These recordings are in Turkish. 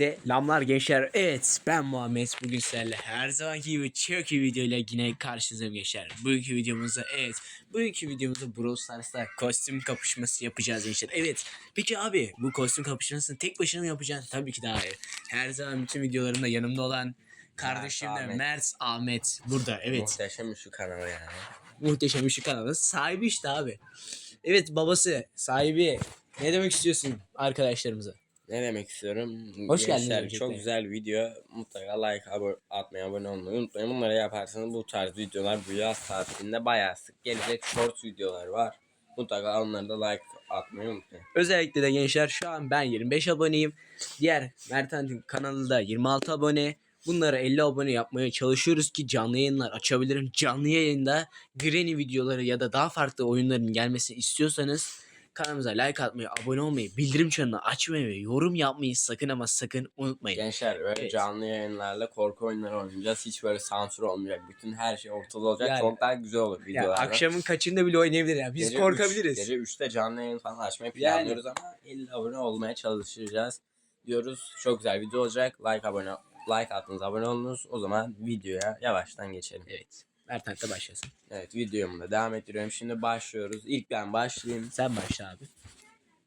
Selamlar gençler. Evet ben Muhammed. Bugün sizlerle her zamanki gibi çok iyi videoyla yine karşınızdayım gençler. Bugünkü videomuzda evet. Bugünkü videomuzda Brawl Stars'ta kostüm kapışması yapacağız gençler. Evet. Peki abi bu kostüm kapışmasını tek başına mı yapacaksın? Tabii ki daha iyi. Her zaman bütün videolarımda yanımda olan kardeşim de Ahmet. Mert Ahmet burada. Evet. Muhteşem şu kanal yani. Muhteşem Işık kanalının sahibi işte abi. Evet babası sahibi. Ne demek istiyorsun arkadaşlarımıza? Ne demek istiyorum? Hoş geldiniz Gençler. Çok güzel bir video. Mutlaka like abo- atmayı, abone olmayı unutmayın. Bunları yaparsanız bu tarz videolar bu yaz tatilinde bayağı sık gelecek. Short videolar var. Mutlaka onları da like atmayı unutmayın. Özellikle de gençler şu an ben 25 aboneyim. Diğer Mertant'ın kanalında 26 abone. Bunları 50 abone yapmaya çalışıyoruz ki canlı yayınlar açabilirim. Canlı yayında Granny videoları ya da daha farklı oyunların gelmesini istiyorsanız kanalımıza like atmayı, abone olmayı, bildirim çanını açmayı ve yorum yapmayı sakın ama sakın unutmayın. Gençler böyle Evet. canlı yayınlarla korku oyunları oynayacağız. Hiç böyle sansür olmayacak. Bütün her şey ortada olacak. Yani- çok daha güzel olur Yani videolarda. akşamın kaçında bile oynayabilir ya. Biz Gece korkabiliriz. üç- gece 3'te canlı yayın falan açmayı Yani. planlıyoruz ama 50 abone olmaya çalışacağız diyoruz. Çok güzel video olacak. Like abone like attınız, abone olunuz. O zaman videoya yavaştan geçelim. Evet. Mertant'ta başlasın. Evet, videomu da devam ettiriyorum. Şimdi başlıyoruz. İlk ben başlayayım. Sen başla abi.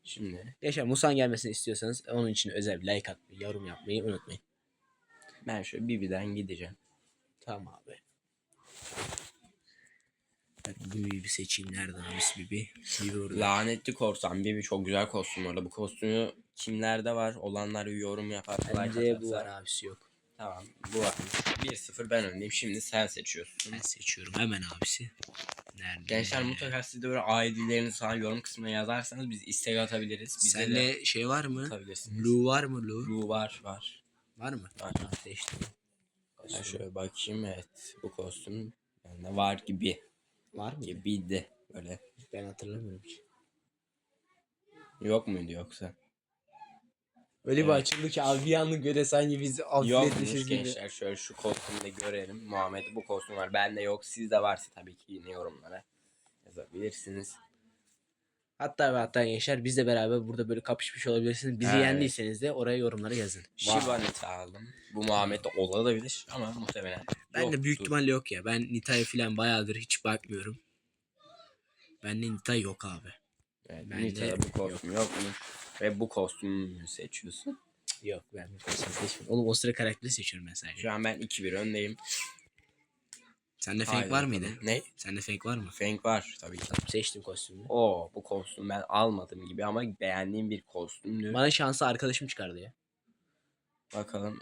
Şimdi Yaşar Musan gelmesini istiyorsanız onun için özel bir like atmayı, yorum yapmayı unutmayın. ben şöyle Bibi'den gideceğim. Tamam abi. Bibi'yi bir seçeyim. Nereden abisi Bibi? Bibi orada. Lanetli korsan Bibi çok güzel kostüm orada. Bu kostümü kimlerde var? Olanlar yorum yapar. like Bence bu var abisi yok. Tamam bu var. 1-0 ben öndeyim. Şimdi sen seçiyorsun. Ben seçiyorum hemen abisi. Nerede? Gençler mutlaka siz de böyle ID'lerinizi falan yorum kısmına yazarsanız biz istek atabiliriz. Bize de Sende şey var mı? atabilirsiniz. Blue var mı Blue? Blue var var. Var mı? Var. Ha, seçtim. Ben şöyle bakayım evet bu kostüm bende var gibi. Var mı? Gibiydi böyle. Ben hatırlamıyorum hiç. Yok muydu yoksa? Öyle bir Evet. açıldı ki abi bir anlık göre sanki biz affetmişiz gibi. gençler şöyle şu kostümü de görelim. Muhammed bu kostüm var. Bende yok. Sizde varsa tabii ki yine yorumlara yazabilirsiniz. Hatta ve hatta gençler bizle beraber burada böyle kapışmış olabilirsiniz. Bizi Evet. yendiyseniz de oraya yorumlara yazın. Shiba Nita aldım. Bu Muhammed'de olabilir ama muhtemelen Ben de büyük yoktur. ihtimalle yok ya. Ben Nita'ya falan bayağıdır hiç bakmıyorum. Bende Nita yok abi. Evet, Bende Nita'da bu kostüm yokmuş. Ve bu kostümü seçiyorsun. Yok ben bu kostümü seçmiyorum. Oğlum o sıra karakteri seçiyorum ben sadece. Şu an ben 2-1 öndeyim. Sende fake Haydi var bakalım. mıydı? Ne? Sende fake var mı? Fenk var tabii ki. Tamam seçtim kostümü. Oo bu kostüm ben almadım gibi ama beğendiğim bir kostümdü. Bana şansı arkadaşım çıkardı ya. Bakalım.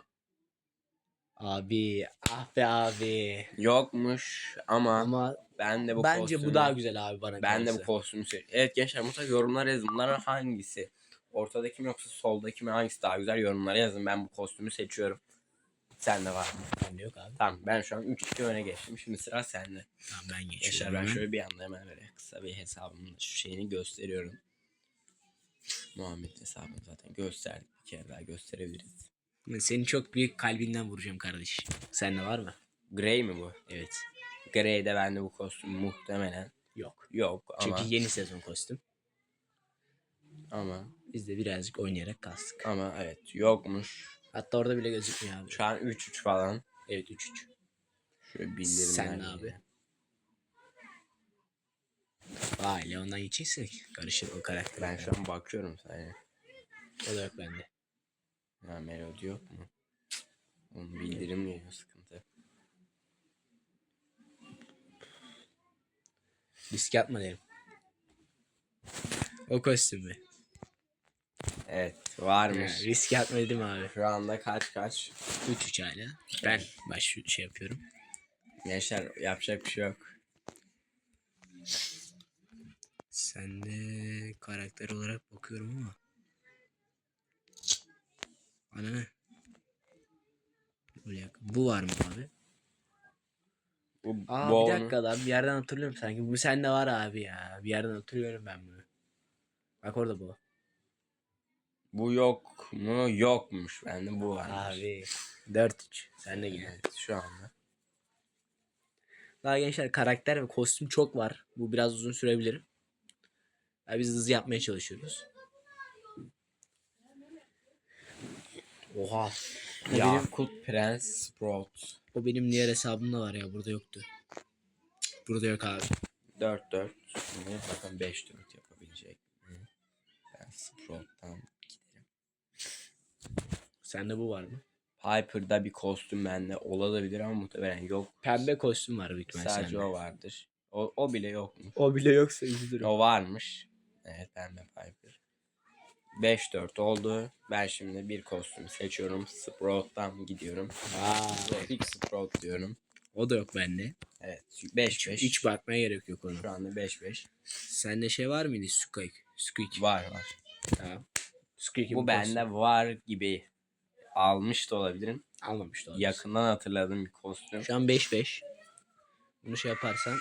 Abi ah be abi. Yokmuş ama, Ama ben de bu bence kostümü, bu daha güzel abi bana Ben de kalırsa. bu kostümü seç. Evet gençler mutlaka yorumlara yazın. Bunların hangisi? Ortadaki mi yoksa soldaki mi hangisi daha güzel yorumlara yazın. Ben bu kostümü seçiyorum. Sen de var mı? Bende yok abi. Tamam ben şu an 3-2 öne geçtim. Şimdi sıra sende. Tamam ben geçiyorum. ben hemen. şöyle bir anda hemen böyle kısa bir hesabımın şu şeyini gösteriyorum. Muhammed hesabını zaten gösterdik. Bir kere daha gösterebiliriz. Seni çok büyük kalbinden vuracağım kardeş. Sende var mı? Grey mi bu? Evet. Grey'de bende bu kostüm muhtemelen Yok. yok ama Çünkü yeni sezon kostüm. ama Biz de birazcık oynayarak kastık. ama evet yokmuş. Hatta orada bile gözükmüyor abi. Şu an 3-3 falan. Evet 3-3. Şöyle bildirimler. Sen ne abi? Vay Leon'dan geçeceksek karışır o karakter. Ben şu an bakıyorum sadece. O da yok bende. Ha melodi yok mu? Onun bildirim geliyor sıkıntı. Risk atma derim. O kostüm mü? Evet varmış. risk atma dedim abi. Şu anda kaç kaç? 3-3 hala. Ben baş şey yapıyorum. Gençler yapacak bir şey yok. Sende karakter olarak bakıyorum ama. Ana ne? Bu, var mı abi? Bu, Aa bu bir dakika lan bir yerden hatırlıyorum sanki. Bu sende var abi ya. Bir yerden hatırlıyorum ben bunu. Bak orada bu. Bu yok mu? Yokmuş. Bende bu var. Abi 4-3. Sen de gel. Evet şu anda. Daha gençler karakter ve kostüm çok var. Bu biraz uzun sürebilir. Ya biz hızlı yapmaya çalışıyoruz. Oha. O benim, Yakut Prens Sprout. o benim diğer hesabımda var ya burada yoktu. Burada yok abi. 4-4. Şimdi bakın 5-4 yapabilecek mi? Ben Sprout'tan. Sende bu var mı? Piper'da bir kostüm bende olabilir ama muhtemelen yok. Pembe kostüm var büyük ihtimalle Sadece sende. o vardır. O, o bile yokmuş. O bile yoksa üzülürüm. O varmış. Evet pembe Piper. 5-4 oldu. Ben şimdi bir kostüm seçiyorum. Sprout'tan gidiyorum. Aa, Big Sprout diyorum. o da yok bende. Evet 5-5. Hiç bakmaya gerek yok ona. Şu anda 5-5. Sende şey var mıydı? Squeak. Squeak. Var var. Tamam. Squeak'in Bu bende var gibi almış da olabilirim. Almamış da olabilir. Yakından hatırladığım bir kostüm. Şu an 5-5. Bunu şey yaparsan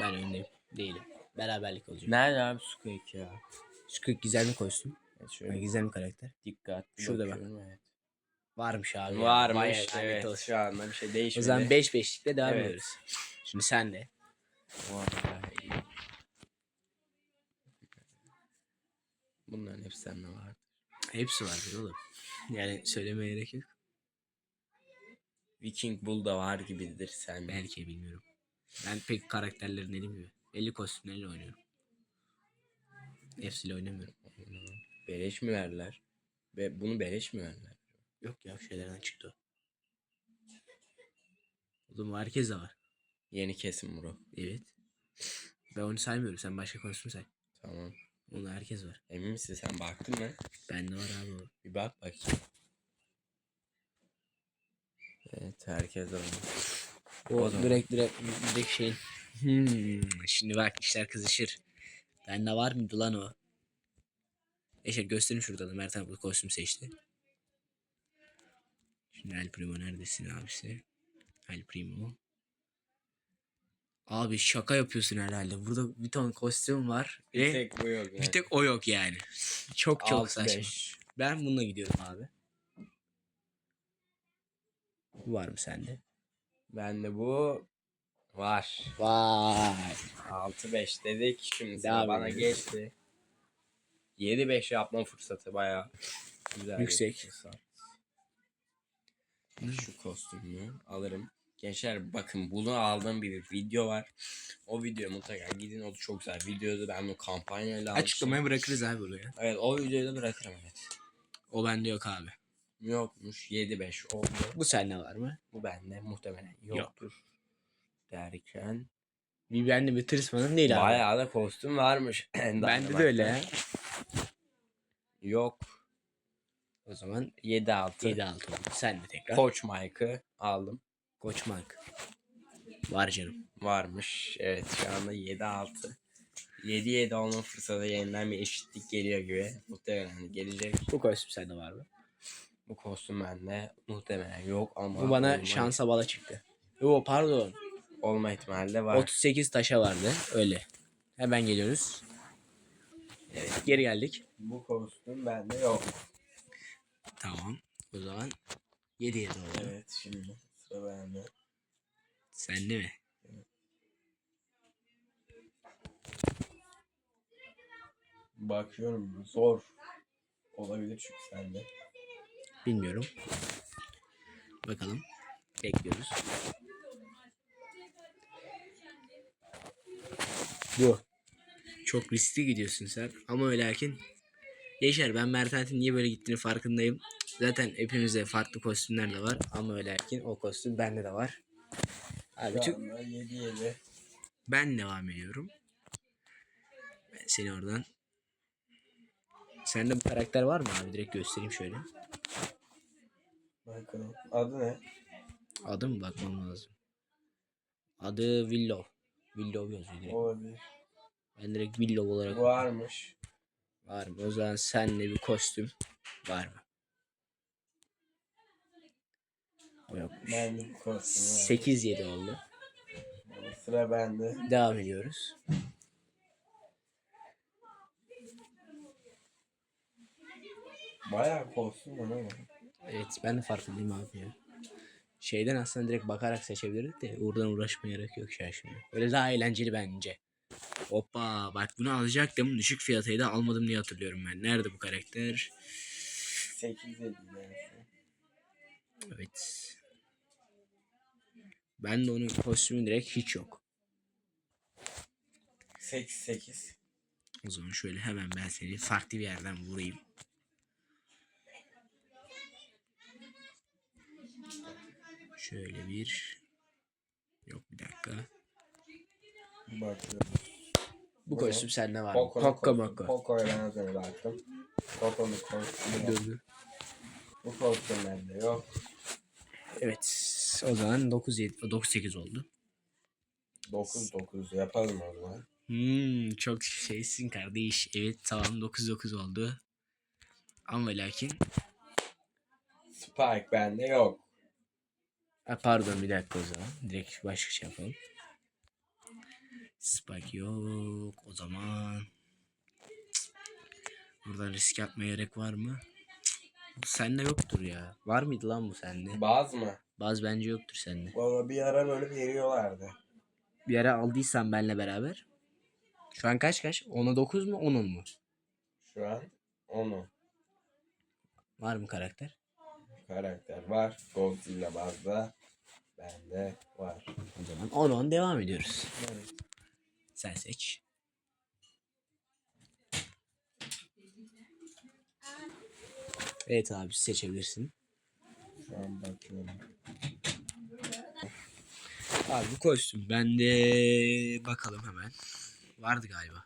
ben öndeyim. Değilim. Beraberlik olacak. Nerede abi Squeak ya? Squeak gizemli kostüm. Evet, Yani şöyle gizemli karakter. dikkat. Şurada bak. Evet. Varmış abi. ya. Varmış lanet evet. olsun. Şu anda bir şey O değişmedi. zaman 5-5'likle devam Evet. ediyoruz. Şimdi sen de. Bunların hepsi sende var. Hepsi vardır oğlum. Yani söylemeye gerek yok. Viking Bull da var gibidir sen. Belki bilmiyorum. Ben pek karakterlerin dediğim gibi. 50 kostümleriyle oynuyorum. Hepsiyle oynamıyorum. Beleş mi verdiler? Ve bunu beleş mi verdiler? Yok ya şeylerden çıktı o. Oğlum herkes de var. Yeni kesim bro. Evet. Ben onu saymıyorum. Sen başka kostüm say. Tamam. Onda herkes var. Emin misin sen baktın mı? Bende var abi o. Bir bak bakayım. Evet herkes var. O, O direkt direkt direkt şeyin. Hmm, şimdi bak işler kızışır. Bende var mıydı lan o? Eşe göstereyim şurada da Mert abi bu kostüm seçti. Şimdi El Primo neredesin abisi? El Primo. Abi şaka yapıyorsun herhalde. Burada bir ton kostüm var. Bir Ve tek bu yok. bir tek o yok yani. Çok çok Altı saçma. beş. Ben bununla gidiyorum abi. Bu var mı sende? Bende bu var. Vay. 6-5 dedik. Şimdi sıra Devam bana ediyoruz. geçti. 7-5 yapma fırsatı bayağı güzel. bir Yüksek. fırsat. Şu kostümü alırım. Gençler bakın bunu aldığım bir video var. O video mutlaka gidin o da çok güzel videodu. Ben bu kampanyayla almıştım. Açıklamaya bırakırız abi buraya. Evet o videoyu da bırakırım evet. O bende yok abi. Yokmuş 7-5 oldu. Bu sende var mı? Bu bende muhtemelen yoktur. Derken Bir bende bir tırsmanın değil abi. bayağı da kostüm varmış. Bende de öyle ya. Yok. O zaman 7-6. 7-6 oldu. Sen de tekrar. Koç Mike'ı aldım. Koç Mark. Var canım. Varmış. Evet şu anda 7-6. 7-7 olma fırsatı yeniden bir eşitlik geliyor gibi. Muhtemelen gelecek. Bu kostüm sende var mı? Bu kostüm bende muhtemelen yok ama Bu bana olma, şansa bala çıktı. Yo pardon. olma ihtimali de var. 38 taşa vardı. Öyle. Hemen geliyoruz. Evet geri geldik. Bu kostüm bende yok. Tamam. O zaman 7 7 oldu. Evet şimdi sıra bende. Sende mi? Bakıyorum zor. Olabilir çünkü sende. Bilmiyorum. Bakalım. Bekliyoruz. Bu. Çok riskli gidiyorsun sen. Ama öyle erken. Yaşar ben Mertens'in niye böyle gittiğini farkındayım. Zaten hepimizde farklı kostümler de var. Ama öyle erken o kostüm bende de var. Abi tüm 7-7. ben devam ediyorum. Ben seni oradan. Sende bu karakter var mı abi? Direkt göstereyim şöyle. Bakalım. Adı ne? Adı mı bakmam lazım. Adı Willow. Willow yazıyor direkt. Olabilir. Ben direkt Willow olarak Varmış. var mı? O zaman senle bir kostüm var mı? O yokmuş. Ben de bu kostümü 8-7 oldu. Sıra bende. Devam ediyoruz. Bayağı kostüm var ama. Evet ben de farkındayım abi ya. Şeyden aslında direkt bakarak seçebilirdik de oradan uğraşmaya gerek yok ya şimdi. Öyle daha eğlenceli bence. Hoppa bak bunu alacaktım. Düşük fiyatıydı almadım diye hatırlıyorum ben. Nerede bu karakter? 8 dedim yani. Evet. Ben de onun kostümü direkt hiç yok. 8 8. O zaman şöyle hemen ben seni farklı bir yerden vurayım. Şöyle bir Yok bir dakika. Bakıyorum. Bu Bu kostüm sende var kostümü. Mokka. Poco'ya ben az önce baktım. Poco'nun kostümü. Bu kostüm bende yok. Evet. O zaman 9 7 9 8 oldu. 9 9 yapalım o zaman. Hmm, çok şeysin kardeş. Evet tamam 9 9 oldu. Ama lakin Spike bende yok. Ha, pardon bir dakika o zaman. Direkt başka şey yapalım. Spike yok. O zaman buradan risk atmaya gerek var mı? Sende yoktur ya. Var mıydı lan bu sende? Baz mı? Baz bence yoktur sende. Valla bir ara böyle veriyorlardı. Bir ara aldıysan benle beraber. Şu an kaç kaç? 10'a 9 mu 10'un mu? Şu an onu. Var mı karakter? Karakter var. Godzilla bazda. Bende var. O zaman 10 10 devam ediyoruz. Evet. Sen seç. Evet abi seçebilirsin. Şu an bakıyorum. Abi bu kostüm bende bakalım hemen. Vardı galiba.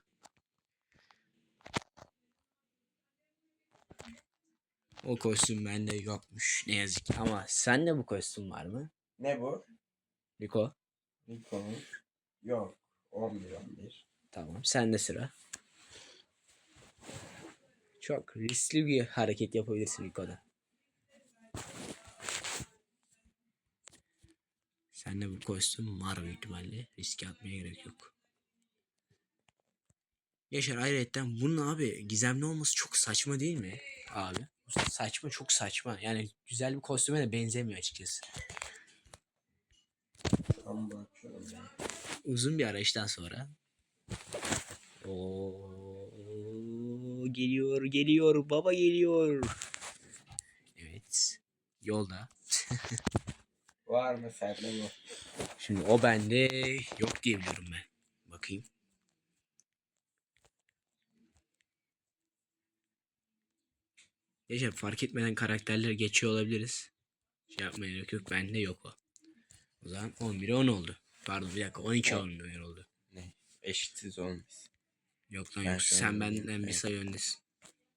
O kostüm bende yokmuş ne yazık ki. Ama sende bu kostüm var mı? Ne bu? Rico. Nikon'un yok. 11 11. Tamam sende sıra. Çok riskli bir hareket yapabilirsin Rico'da. Sende bu kostüm var büyük ihtimalle. Riske atmaya gerek yok. Yaşar ayrıyetten bunun abi gizemli olması çok saçma değil mi? Abi. Saçma çok saçma. Yani güzel bir kostüme de benzemiyor açıkçası. Uzun bir arayıştan sonra. Oo, geliyor geliyor baba geliyor. Evet. Yolda. Var mı sende bu? Şimdi o bende yok diye biliyorum ben. Bakayım. Yaşar fark etmeden karakterler geçiyor olabiliriz. Şey yapmaya gerek yok. Bende yok o. O zaman 11'e 10 oldu. Pardon bir dakika 12 On. 11 oldu. Ne? Eşitiz olmuş. Yok lan Ben yok. şu an Sen benden bir Evet. sayı öndesin.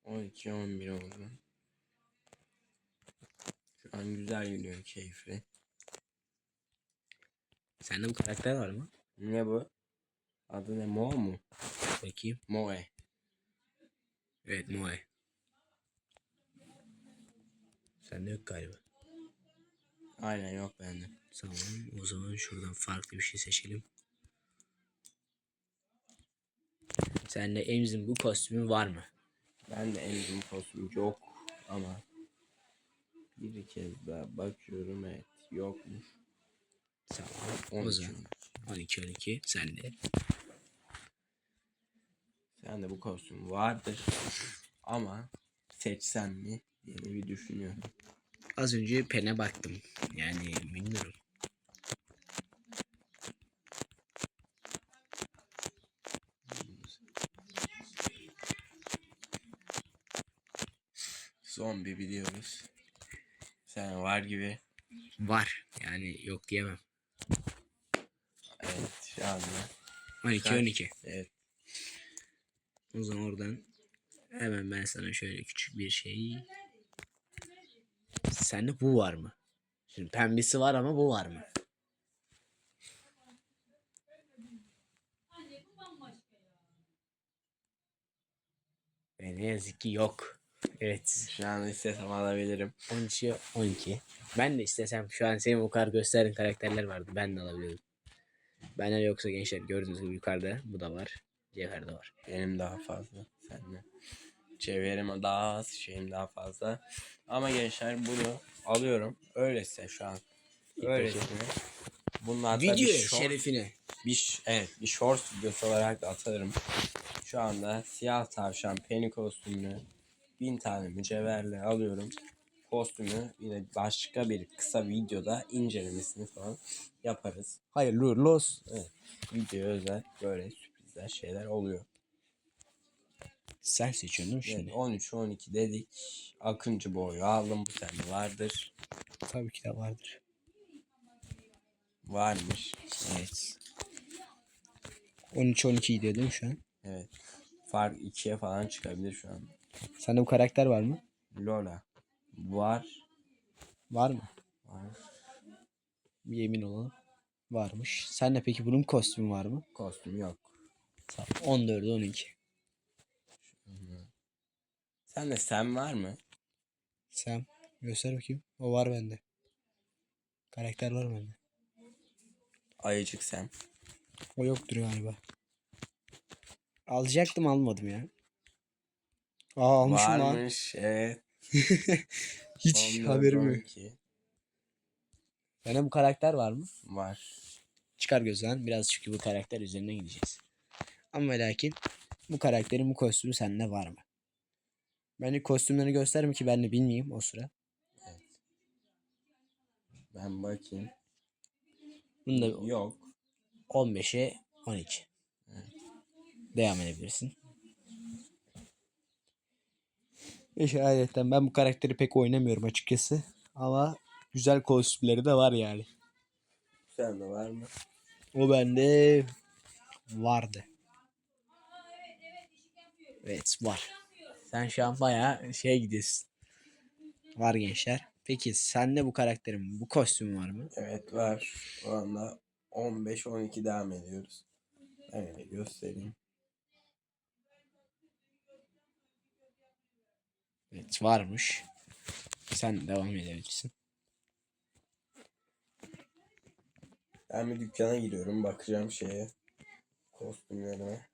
12 11 oldu. Şu an güzel gidiyor keyifli. Sende bu karakter var mı? Ne bu? Adı ne? Mo mu? Bakayım. Moe. Evet Moe. Sende yok galiba. Aynen yok bende. Tamam o zaman şuradan farklı bir şey seçelim. Sende Emz'in bu kostümü var mı? Ben de Enzim kostümü yok ama bir kez daha bakıyorum evet yokmuş. Tamam. 12 O zaman 12 12 sende. Sen de bu kostüm vardır ama seçsem mi diye bir düşünüyorum. Az önce pene baktım. Yani bilmiyorum. Zombi biliyoruz. Sen var gibi. Var. Yani yok diyemem. Evet şu anda. 12 Kaç? 12. Evet. O zaman oradan hemen ben sana şöyle küçük bir şey. Sende bu var mı? Şimdi pembesi var ama bu var mı? E ne yazık ki yok. Evet. Şu an istesem alabilirim. 12 12. Ben de istesem şu an senin o kadar gösterdiğin karakterler vardı. Ben de alabilirim. Benden yoksa gençler gördüğünüz gibi yukarıda bu da var. Cevher de var. Benim daha fazla. Sende. Çevirim daha az. Şeyim daha fazla. Ama gençler bunu alıyorum. Öyleyse şu an. Öylesine. Hatta Video bir short, şerefine. bir, evet, bir short videosu olarak da atarım. Şu anda siyah tavşan penny kostümünü bin tane mücevherle alıyorum. Kostümü yine başka bir kısa videoda incelemesini falan yaparız. Hayırlı uğurlu olsun. Evet. Video özel böyle sürprizler şeyler oluyor. Sen Evet, şimdi? 13 12 dedik. Akıncı boyu aldım bu sende vardır. Tabii ki de vardır. Varmış. Evet. 13-12 gidiyor değil mi şu an? Evet. Fark 2'ye falan çıkabilir şu an. Sende bu karakter var mı? Lola. Var. Var mı? Var. Bir yemin olalım. Varmış. Sende peki bunun kostümü var mı? Kostüm yok. Tamam. 14'e 12. Sende sen var mı? Sen göster bakayım. O var bende. Karakter var bende. Ayıcık sen. O yoktur galiba. Alacaktım almadım ya. Aa almışım lan. Varmış. Evet. Hiç 14, haberim yok. 12. Sende bu karakter var mı? Var. Çıkar gözden. Biraz çünkü bu karakter üzerine gideceğiz. Ama ve lakin bu karakterin bu kostümü sende var mı? Bence kostümlerini gösterme ki ben de bilmeyeyim o sıra. Ben bakayım. Bunu da Yok. 15'e 12. Devam edebilirsin. İşte ayrıca ben bu karakteri pek oynamıyorum açıkçası. Ama güzel kostümleri de var yani. Sende var mı? O bende vardı. Evet var. Sen şu an bayağı şeye gidiyorsun. Var gençler. Peki sende bu karakterin bu kostümü var mı? Evet var. Şu anda 15-12 devam ediyoruz. Öyle göstereyim. Evet varmış. Sen devam edebilirsin. Ben bir dükkana giriyorum. Bakacağım şeye. Kostümlerime.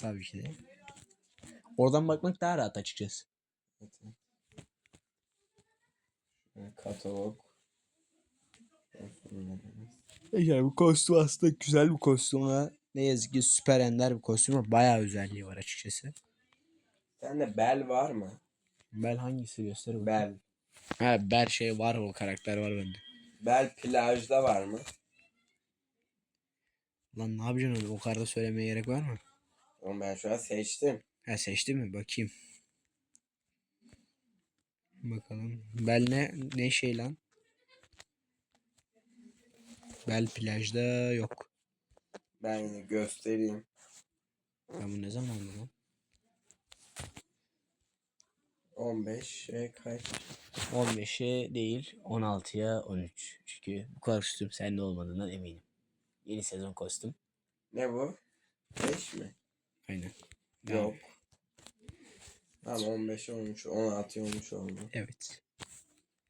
Tabii ki de. Oradan bakmak daha rahat açıkçası. Evet. Katalog. Yani bu kostüm aslında güzel bir kostüm ama ne yazık ki süper ender bir kostüm ama bayağı özelliği var açıkçası. Sende bel var mı? Bel hangisi göster bakayım. Bel. Ha bel şey var o karakter var bende. Bel plajda var mı? Lan ne yapacaksın oğlum? O kadar da söylemeye gerek var mı? Onu ben şu an seçtim. Ha seçti mi? Bakayım. Bakalım. Bel ne, ne şey lan? Bel plajda yok. Ben yine göstereyim. Ben bu ne zaman aldım lan? 15 e, kaç? 15'e değil 16'ya 13. Çünkü bu kostüm sende olmadığından eminim. Yeni sezon kostüm. Ne bu? 5 mi? Aynen. Yok. Tamam 15 13 16 13 oldu. Evet.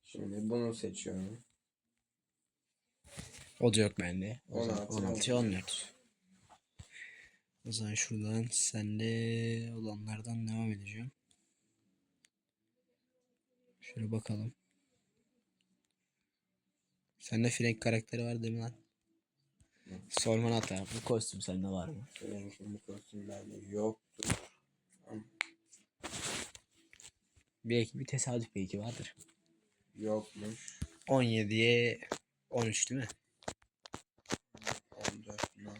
Şimdi bunu seçiyorum. O da yok bende. O zaman 16, 16'ya 14. O zaman şuradan sende olanlardan devam edeceğim. Şöyle bakalım. Sende Frank karakteri var değil mi lan? Sorman hata. Bu kostüm sende var mı? Renkli bu kostüm bende yoktu. Belki bir tesadüf belki vardır. Yokmuş. 17'ye 13 değil mi? 14 mu?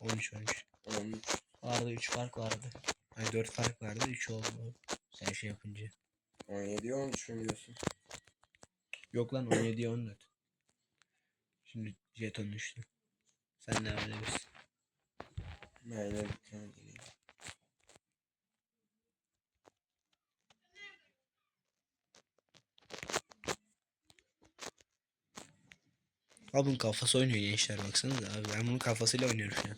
13 13. 13. Vardı 3 fark vardı. Hani 4 fark vardı 3 oldu. Sen şey yapınca. 17 13 mü diyorsun? Yok lan 17'ye 14. Şimdi jeton düştü. Sen devam edebilirsin. Ben yine dükkana gireyim. Abi bunun kafası oynuyor gençler baksanıza abi. Ben bunun kafasıyla oynuyorum şu an.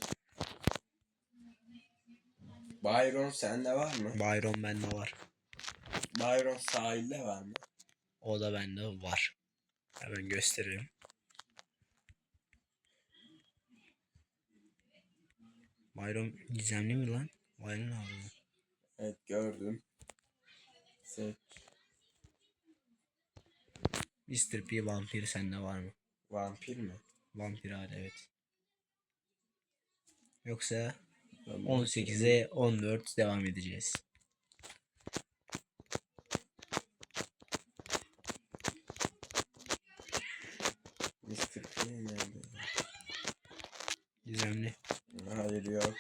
Byron sende var mı? Byron bende var. Byron sahilde var mı? O da bende var. Hemen gösteririm. Byron gizemli mi lan? Byron abi. Evet gördüm. Seç. Mr. P vampir sende var mı? Vampir mi? Vampir hali evet. Yoksa Ben 18'e 14 devam edeceğiz. Üç geldi. Düzenli. Hayır yok.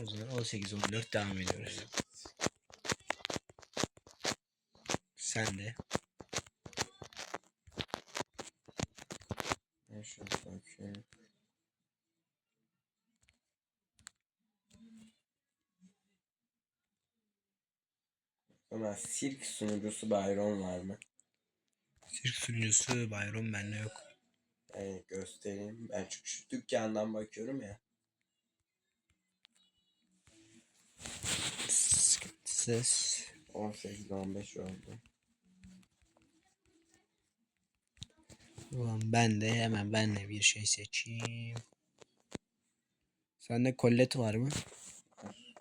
O zaman 18-14 devam ediyoruz. Sen de. Ben. Ama sirk sunucusu Bayron var mı? Sirk sunucusu Bayron bende yok. Yani göstereyim. Ben çünkü şu dükkandan bakıyorum ya. Sıkıntısız. 18-15 oldu. Ulan ben de hemen ben de bir şey seçeyim. Sende kollet var mı? Var.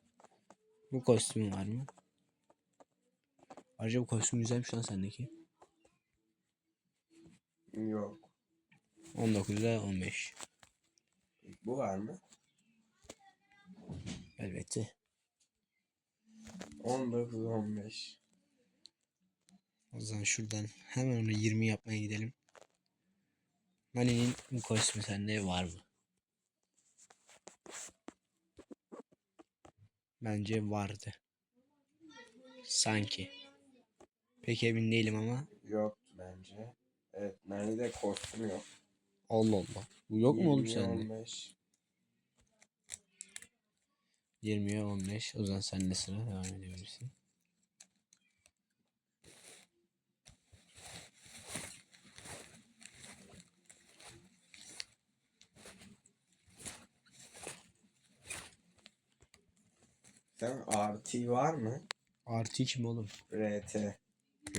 Bu kostüm var mı? Ayrıca bu kostüm güzelmiş lan sendeki. Yok. 19'da 15. Bu var mı? Elbette. 19-15. O zaman şuradan hemen onu 20 yapmaya gidelim. Nani'nin bu kostümü sende var mı? Bence vardı. Sanki. Pek emin değilim ama. Yoktu bence. Evet. Nerede kostüm yok. Allah Allah. Bu yok mu oğlum 20, sende? 15. 20'ye 15. O zaman sende sıra devam edebilirsin. Sen RT var mı? Artı kim oğlum? RT.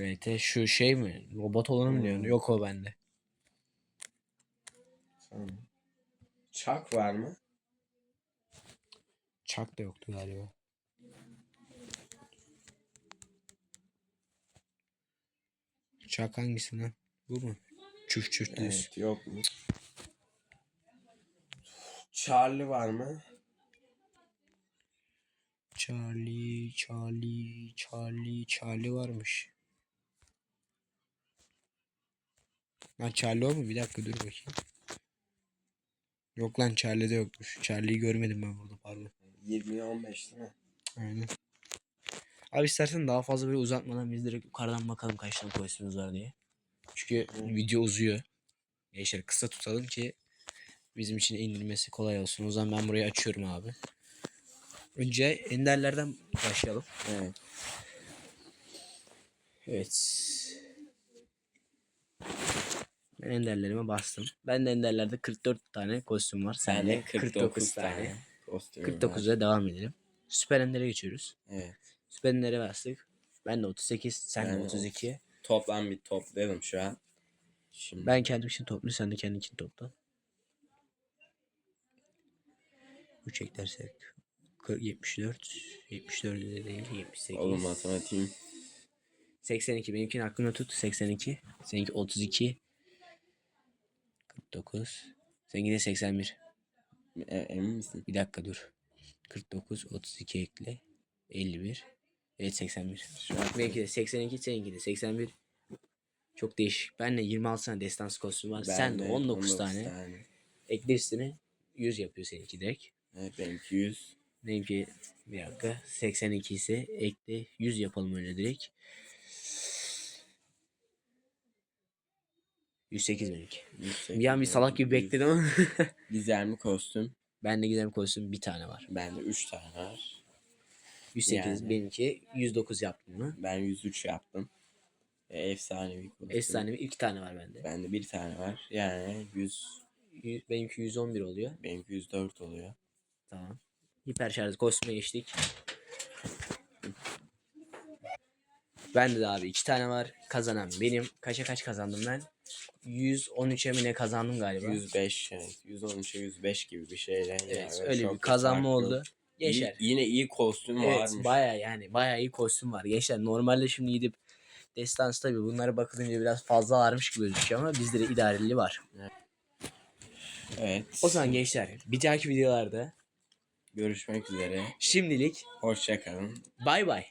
RT şu şey mi? Robot olanı mı diyorsun? Hmm. Yok o bende. Tamam. Çak var mı? Çak da yoktu galiba. Çak hangisi lan? Bu mu? Çüf çüf düz. Evet yok mu? Charlie var mı? Charlie, Charlie, Charlie, Charlie varmış. Lan Charlie o mu? Bir dakika dur bakayım. Yok lan Charlie'de yokmuş. Charlie'yi görmedim ben burada pardon. 20'ye 15 değil mi? Aynen. Abi istersen daha fazla böyle uzatmadan biz direkt yukarıdan bakalım kaç tane kostümümüz var diye. Çünkü video uzuyor. Gençler kısa tutalım ki bizim için indirmesi kolay olsun. O zaman ben burayı açıyorum abi. Önce enderlerden başlayalım. Evet. Evet. Ben enderlerime bastım. Ben de enderlerde 44 tane kostüm var. Sen de 49 tane. kostümüm var. 49'a devam edelim. Süper endere geçiyoruz. Evet. Süper endere bastık. Ben de 38, sen de de 32. Toplam bir toplayalım şu an. Şimdi Ben kendim için toplu, sen de kendin için topla. 3 eklersek 40, 74, 74 de değil, 78. oğlum matematiğim 82 benimkini aklında tut. 82. Seninki 32. 49. Seninki de 81. E, emin misin? Bir dakika dur. 49, 32 ekle. 51. Evet 81. Şu an Benimki de 82, seninki de 81. Çok değişik. Ben de 26 tane destans kostüm var. Sen de 19, tane. Ekle üstüne 100 yapıyor seninki direkt. Evet benimki 100. Benimki bir dakika 82 ise ekle 100 yapalım öyle direkt. 108 benimki. 108, Bir an bir salak gibi 100. bekledim ama. Gizemli kostüm. Bende gizem kostüm bir tane var. Bende 3 tane var. 108 Yani. benimki 109 yaptım mı? Ben 103 yaptım. E, efsanevi kostüm. Efsanevi iki tane var bende. Bende bir tane var. Yani 100. Yüz- Benimki 111 oluyor. Benimki 104 oluyor. Tamam. Hiper şarj kostüme geçtik. Bende de abi iki tane var. Kazanan benim. Kaça kaç kazandım ben? 113'e mi ne kazandım galiba. 105 evet. 113'e 105 gibi bir şeyle. Evet, yani öyle çok bir kazanma fark oldu. Geçer. İyi- yine iyi kostüm Evet varmış. baya yani baya iyi kostüm var. Gençler normalde şimdi gidip Destans tabi bunlara bakılınca biraz fazla ağırmış gibi gözüküyor ama bizde de idareli var. Evet. O zaman gençler bir dahaki videolarda görüşmek üzere. şimdilik Hoşça kalın. bay bay.